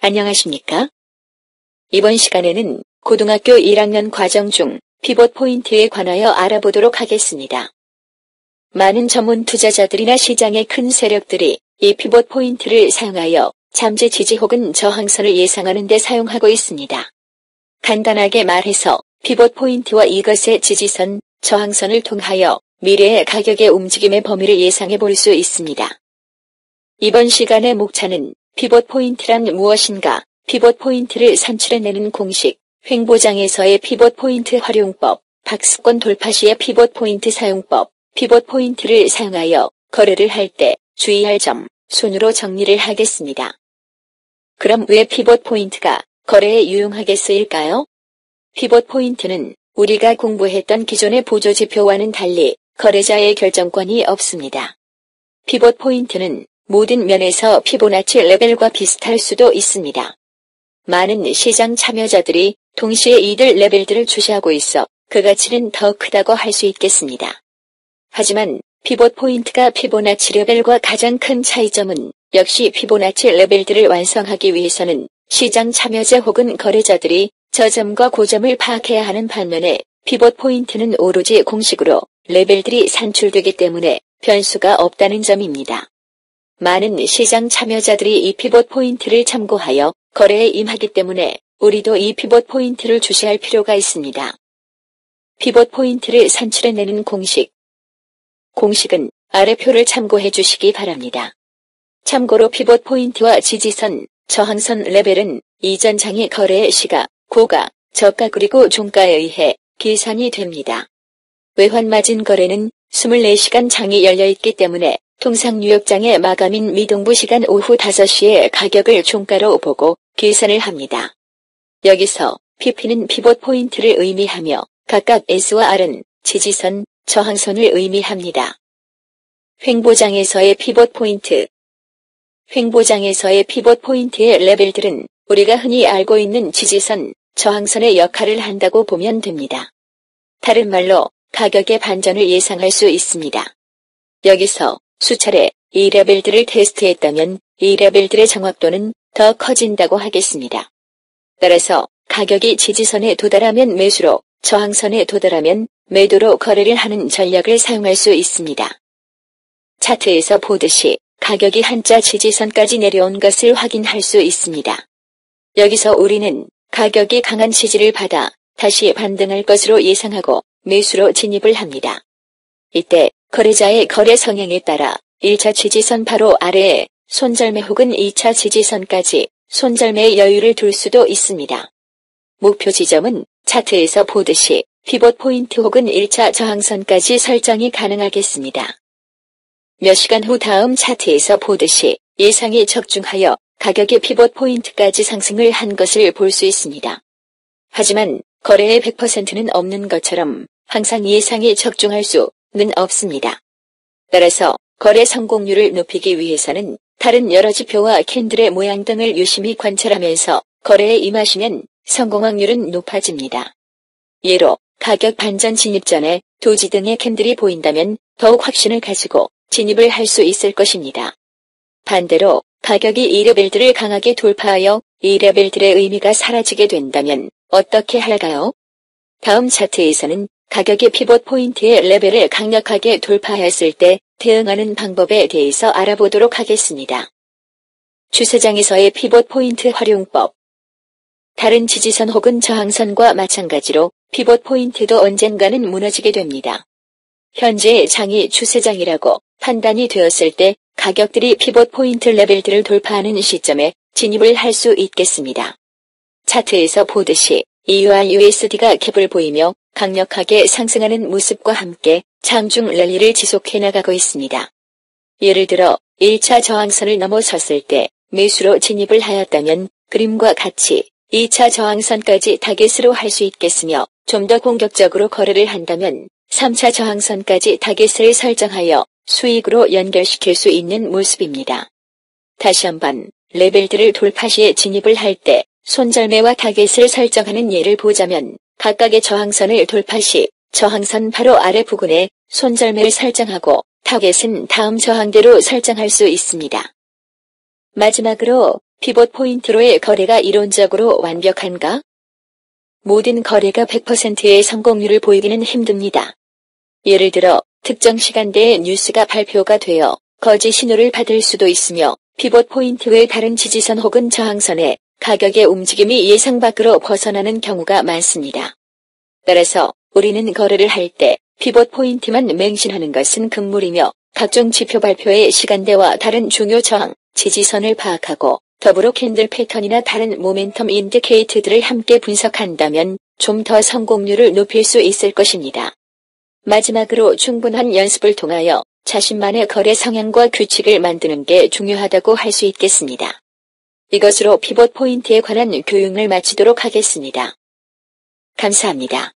안녕하십니까? 이번 시간에는 고등학교 1학년 과정 중 피봇 포인트에 관하여 알아보도록 하겠습니다. 많은 전문 투자자들이나 시장의 큰 세력들이 이 피봇 포인트를 사용하여 잠재 지지 혹은 저항선을 예상하는 데 사용하고 있습니다. 간단하게 말해서 피봇 포인트와 이것의 지지선, 저항선을 통하여 미래의 가격의 움직임의 범위를 예상해 볼 수 있습니다. 이번 시간의 목차는 피봇 포인트란 무엇인가, 피봇 포인트를 산출해내는 공식, 횡보장에서의 피봇 포인트 활용법, 박스권 돌파 시의 피봇 포인트 사용법, 피봇 포인트를 사용하여 거래를 할 때 주의할 점, 순으로 정리를 하겠습니다. 그럼 왜 피봇 포인트가 거래에 유용하게 쓰일까요? 피봇 포인트는 우리가 공부했던 기존의 보조지표와는 달리 거래자의 결정권이 없습니다. 피봇 포인트는 모든 면에서 피보나치 레벨과 비슷할 수도 있습니다. 많은 시장 참여자들이 동시에 이들 레벨들을 주시하고 있어 그 가치는 더 크다고 할 수 있겠습니다. 하지만 피봇 포인트가 피보나치 레벨과 가장 큰 차이점은 역시 피보나치 레벨들을 완성하기 위해서는 시장 참여자 혹은 거래자들이 저점과 고점을 파악해야 하는 반면에 피봇 포인트는 오로지 공식으로 레벨들이 산출되기 때문에 변수가 없다는 점입니다. 많은 시장 참여자들이 이 피봇 포인트를 참고하여 거래에 임하기 때문에 우리도 이 피봇 포인트를 주시할 필요가 있습니다. 피봇 포인트를 산출해내는 공식 공식은 아래 표를 참고해 주시기 바랍니다. 참고로 피봇 포인트와 지지선, 저항선 레벨은 이전 장의 거래의 시가, 고가, 저가 그리고 종가에 의해 계산이 됩니다. 외환마진 거래는 24시간 장이 열려있기 때문에 통상 뉴욕장의 마감인 미동부 시간 오후 5시에 가격을 종가로 보고 계산을 합니다. 여기서 PP는 피봇 포인트를 의미하며 각각 S와 R은 지지선, 저항선을 의미합니다. 횡보장에서의 피봇 포인트 횡보장에서의 피봇 포인트의 레벨들은 우리가 흔히 알고 있는 지지선, 저항선의 역할을 한다고 보면 됩니다. 다른 말로 가격의 반전을 예상할 수 있습니다. 여기서 수차례 이 레벨들을 테스트했다면 이 레벨들의 정확도는 더 커진다고 하겠습니다. 따라서 가격이 지지선에 도달하면 매수로, 저항선에 도달하면 매도로 거래를 하는 전략을 사용할 수 있습니다. 차트에서 보듯이 가격이 한자 지지선까지 내려온 것을 확인할 수 있습니다. 여기서 우리는 가격이 강한 지지를 받아 다시 반등할 것으로 예상하고 매수로 진입을 합니다. 이때 거래자의 거래 성향에 따라 1차 지지선 바로 아래에 손절매 혹은 2차 지지선까지 손절매의 여유를 둘 수도 있습니다. 목표 지점은 차트에서 보듯이 피봇 포인트 혹은 1차 저항선까지 설정이 가능하겠습니다. 몇 시간 후 다음 차트에서 보듯이 예상이 적중하여 가격의 피봇 포인트까지 상승을 한 것을 볼 수 있습니다. 하지만 거래의 100%는 없는 것처럼 항상 예상이 적중할 수는 없습니다. 따라서 거래 성공률을 높이기 위해서는 다른 여러 지표와 캔들의 모양 등을 유심히 관찰하면서 거래에 임하시면 성공 확률은 높아집니다. 예로 가격 반전 진입 전에 도지 등의 캔들이 보인다면 더욱 확신을 가지고 진입을 할 수 있을 것입니다. 반대로 가격이 이 레벨들을 강하게 돌파하여 이 레벨들의 의미가 사라지게 된다면 어떻게 할까요? 다음 차트에서는 가격의 피봇 포인트의 레벨을 강력하게 돌파했을 때 대응하는 방법에 대해서 알아보도록 하겠습니다. 주세장에서의 피봇 포인트 활용법 다른 지지선 혹은 저항선과 마찬가지로 피봇 포인트도 언젠가는 무너지게 됩니다. 현재 장이 추세장이라고 판단이 되었을 때 가격들이 피봇 포인트 레벨들을 돌파하는 시점에 진입을 할 수 있겠습니다. 차트에서 보듯이 EURUSD가 캡을 보이며 강력하게 상승하는 모습과 함께 장중 랠리를 지속해 나가고 있습니다. 예를 들어 1차 저항선을 넘어섰을 때 매수로 진입을 하였다면 그림과 같이 2차 저항선까지 타겟으로 할 수 있겠으며 좀 더 공격적으로 거래를 한다면 3차 저항선까지 타겟을 설정하여 수익으로 연결시킬 수 있는 모습입니다. 다시 한번 레벨들을 돌파 시에 진입을 할 때 손절매와 타겟을 설정하는 예를 보자면 각각의 저항선을 돌파 시 저항선 바로 아래 부근에 손절매를 설정하고 타겟은 다음 저항대로 설정할 수 있습니다. 마지막으로 피봇 포인트로의 거래가 이론적으로 완벽한가? 모든 거래가 100%의 성공률을 보이기는 힘듭니다. 예를 들어 특정 시간대에 뉴스가 발표가 되어 거짓 신호를 받을 수도 있으며 피봇 포인트 외 다른 지지선 혹은 저항선에 가격의 움직임이 예상 밖으로 벗어나는 경우가 많습니다. 따라서 우리는 거래를 할 때 피봇 포인트만 맹신하는 것은 금물이며 각종 지표 발표의 시간대와 다른 중요 저항, 지지선을 파악하고 더불어 캔들 패턴이나 다른 모멘텀 인디케이트들을 함께 분석한다면 좀 더 성공률을 높일 수 있을 것입니다. 마지막으로 충분한 연습을 통하여 자신만의 거래 성향과 규칙을 만드는 게 중요하다고 할 수 있겠습니다. 이것으로 피봇 포인트에 관한 교육을 마치도록 하겠습니다. 감사합니다.